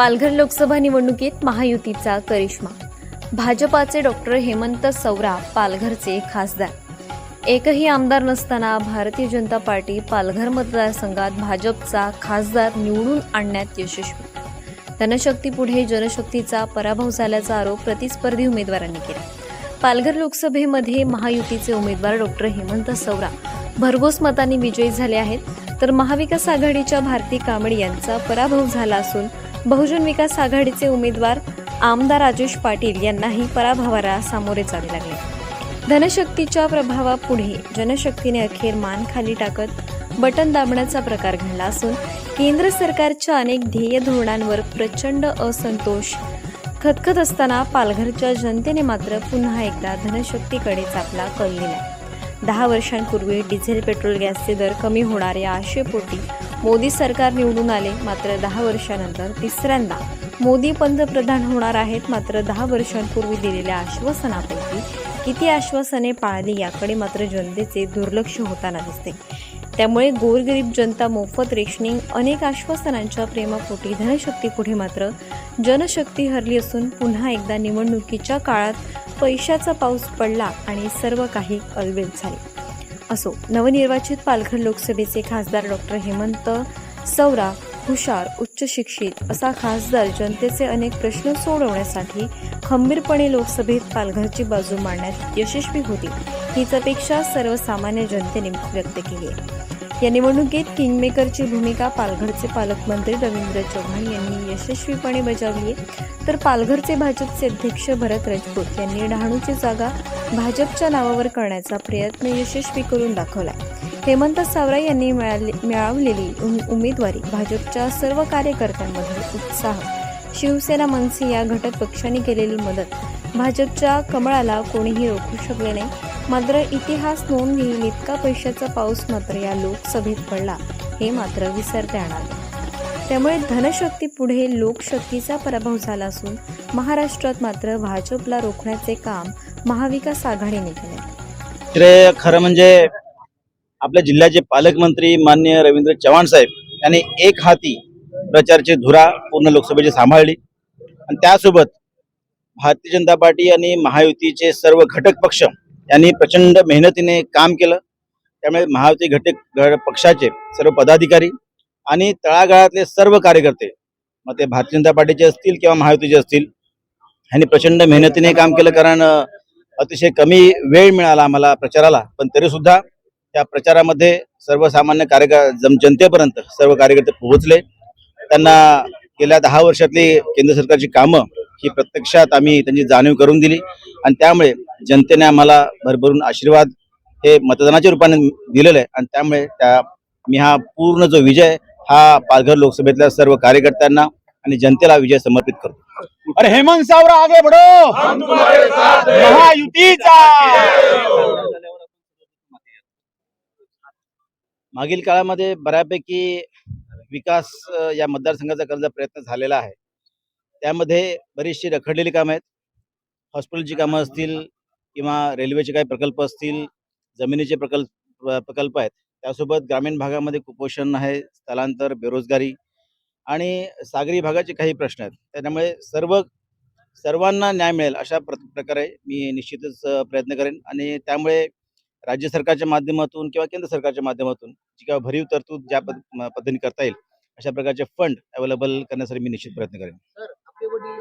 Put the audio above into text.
पालघर लोकसभा निवडणुकीत महायुतीचा करिश्मा. भाजपाचे डॉक्टर हेमंत सौरा पालघरचे खासदार. एकही आमदार नसताना भारतीय जनता पार्टी पालघर मतदारसंघात भाजपचा खासदार निवडून आणण्यात यशस्वी. धनशक्तीपुढे जनशक्तीचा पराभव झाल्याचा आरोप प्रतिस्पर्धी उमेदवारांनी केला. पालघर लोकसभेमध्ये महायुतीचे उमेदवार डॉक्टर हेमंत सौरा भरघोस मतांनी विजयी झाले आहेत तर महाविकास आघाडीच्या भारती कांबळे यांचा पराभव झाला असून बहुजन विकास आघाडीचे उमेदवार आमदार राजेश पाटील यांनाही पराभवाला सामोरे जावे लागले. धनशक्तीच्या प्रभावापुढे जनशक्तीने अखेर मान खाली टाकत बटन दाबण्याचा प्रकार घडला असून केंद्र सरकारच्या अनेक ध्येय धोरणांवर प्रचंड असंतोष खतखत असताना पालघरच्या जनतेने मात्र पुन्हा एकदा धनशक्तीकडेच आपला कल दिला. दहा वर्षांपूर्वी डिझेल पेट्रोल गॅसचे दर कमी होणार या आशेपोटी मोदी सरकार निवडून आले मात्र दहा वर्षानंतर तिसऱ्यांदा मोदी पंतप्रधान होणार आहेत. मात्र दहा वर्षांपूर्वी दिलेल्या आश्वासनापैकी किती आश्वासने पाळली याकडे मात्र जनतेचे दुर्लक्ष होताना दिसते. त्यामुळे गोरगरीब जनता मोफत रेशनिंग अनेक आश्वासनांच्या प्रेमापोटी धनशक्तीपुढे मात्र जनशक्ती हरली असून पुन्हा एकदा निवडणुकीच्या काळात पैशाचा पाऊस पडला आणि सर्व काही अलबेल झाले. असो नवनिर्वाचित पालघर लोकसभेचे खासदार डॉक्टर हेमंत सौरा हुशार उच्च शिक्षित असा खासदार जनतेचे अनेक प्रश्न सोडवण्यासाठी खंबीरपणे लोकसभेत पालघरची बाजू मांडण्यात यशस्वी होती. हीच अपेक्षा सर्वसामान्य जनतेने व्यक्त केली आहे. या निवडणुकीत किंगमेकरची भूमिका पालघरचे पालकमंत्री रवींद्र चव्हाण यांनी यशस्वीपणे बजावली आहे. तर पालघरचे भाजपचे अध्यक्ष भरत राजपूत यांनी डहाणूची जागा भाजपच्या नावावर करण्याचा प्रयत्न यशस्वी करून दाखवला हेमंत सावरा यांनी मिळाले मिळवलेली उमेदवारी भाजपच्या सर्व कार्यकर्त्यांमध्ये उत्साह. शिवसेना मनसे या घटक पक्षांनी केलेली मदत. भाजपच्या कमळाला कोणीही रोखू शकले नाही. मात्र इतिहास नोंद घेईल इतका पैशाचा पाऊस मात्र या लोकसभेत पडला हे मात्र विसरता येणार. त्यामुळे धनशक्ती पुढे लोकशक्तीचा पराभव झाला असून महाराष्ट्रात मात्र भाजपला रोखण्याचे काम महाविकास आघाडीने केले. श्रेय खरं म्हणजे आपल्या जिल्ह्याचे पालकमंत्री मान्य रवींद्र चव्हाण साहेब यांनी एक हाती प्रचारची धुरा पूर्ण लोकसभेची सांभाळली. आणि त्यासोबत भारतीय जनता पार्टी आणि महायुतीचे सर्व घटक पक्ष यांनी प्रचंड मेहनतीने काम केलं. त्यामुळे महायुती घटक पक्षाचे सर्व पदाधिकारी आणि तळागाळातले सर्व कार्यकर्ते मग ते भारतीय जनता पार्टीचे असतील किंवा महायुतीचे असतील ह्यांनी प्रचंड मेहनतीने काम केलं कारण अतिशय कमी वेळ मिळाला आम्हाला प्रचाराला. पण तरी सुद्धा त्या प्रचारामध्ये सर्वसामान्य कार्यकर जम- जनतेपर्यंत सर्व कार्यकर्ते पोहोचले. त्यांना गेल्या दहा वर्षातली केंद्र सरकारची कामं ही प्रत्यक्षात आम्ही त्यांची जाणीव करून दिली. आणि त्यामुळे जनतेने आम्हाला भरभरून आशीर्वाद हे मतदानाच्या रूपाने दिलेलं आहे. आणि त्यामुळे त्या मी हा पूर्ण जो विजय हा पालघर लोकसभेतल्या सर्व कार्यकर्त्यांना आणि जनतेला विजय समर्पित करतो. अरे हेमंत सावरा आगे बढ़ो! महायुतीचा! मागील काळामध्ये बऱ्यापैकी विकास या मतदारसंघाचा करण्याचा प्रयत्न झालेला आहे. त्यामध्ये बरीचशी रखडलेली कामं आहेत. हॉस्पिटलची कामं असतील किंवा रेल्वेचे काही प्रकल्प असतील जमिनीचे प्रकल्प प्रकल्प आहेत. त्यासोबत ग्रामीण भागामध्ये कुपोषण आहे स्थलांतर बेरोजगारी आणि सागरी भागाचे काही प्रश्न आहेत. त्याच्यामुळे सर्व सर्वांना न्याय मिळेल अशा प्र प्रकारे मी निश्चितच प्रयत्न करेन आणि त्यामुळे राज्य सरकारच्या माध्यमातून किंवा केंद्र सरकारच्या माध्यमातून जी किंवा भरीव तरतूद ज्या पद पद्धतीने करता येईल अशा प्रकारचे फंड अवेलेबल करण्यासाठी मी निश्चित प्रयत्न करेन. ते वडील